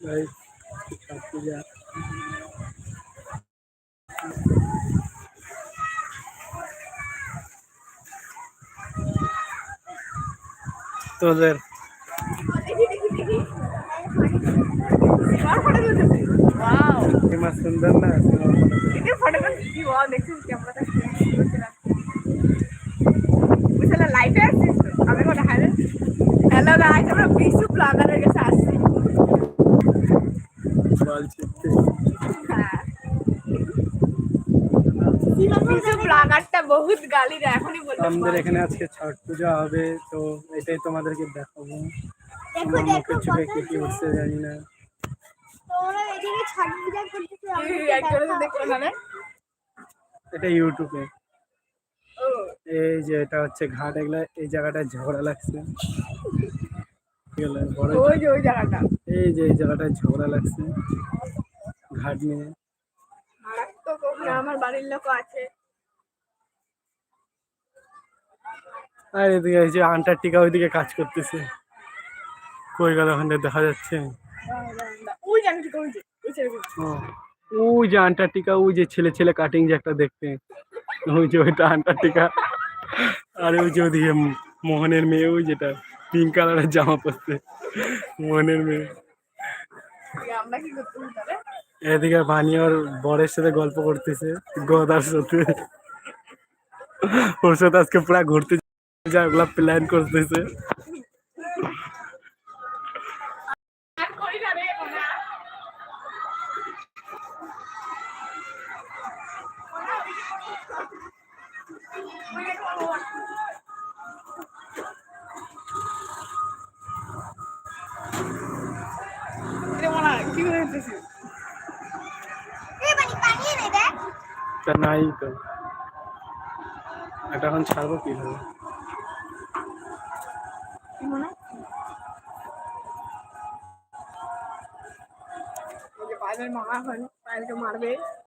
ভাই ছট পূজা তোদের वाओ সীমা সুন্দর না সীমা ভালো। कितने फोटो का की वाओ देखिए कैमरा का বুঝলা লাইভ আসছিস তো আমি কোন হ্যালো হ্যালো গাইস আমরা বিশু ব্লগারের কাছে আসছি বল চিপতে হ্যাঁ বিশু ব্লগারটা বহুত গালি দেয় এখনই বলতে আমাদের এখানে আজকে ছট পূজা হবে তো এটাই তোমাদেরকে দেখাবো দেখো আমার দেখো মুখের চোখে কত কি কি উঠছে জানি না তোমরা এদিকে পূজা করতেছো না রে? এটা ইউটিউবে ও। এই যে এটা হচ্ছে ঘাট এগুলা এই জায়গাটায় ঝগড়া লাগছে। ওই যে ওই জায়গাটা। এই যে এই জায়গাটায় ঝগড়া লাগছে। ঘাট নিয়ে। আমার বাড়ির লোক আছে। আর এদিকে এই যে আন্টার্কটিকা ওইদিকে কাজ করতেছে। কই গেল ওখানে দেখা যাচ্ছে। ওই যে ওই আন্টার্কটিকা ওই যে ছেলে ছেলে কাটিং যে একটা দেখতে। ওই যে ওইটা আন্টার্কটিকা। আর ওই যে ওদিকে মোহনের মেয়ে ওই যেটা পিঙ্ক কালারের জামা পরছে। মোহনের মেয়ে। এদিকে বানি ওর বরের সাথে গল্প করতেছে গদার সাথে। ওর সাথে আজকে পুরা ঘুরতে যা ওগুলা প্ল্যান করতেছে। তা নাই তো। এটা এখন ছাড়বো কি হবে কি মোনা ওই যে পায়েলের মামা এখন পায়েলকে মারবে।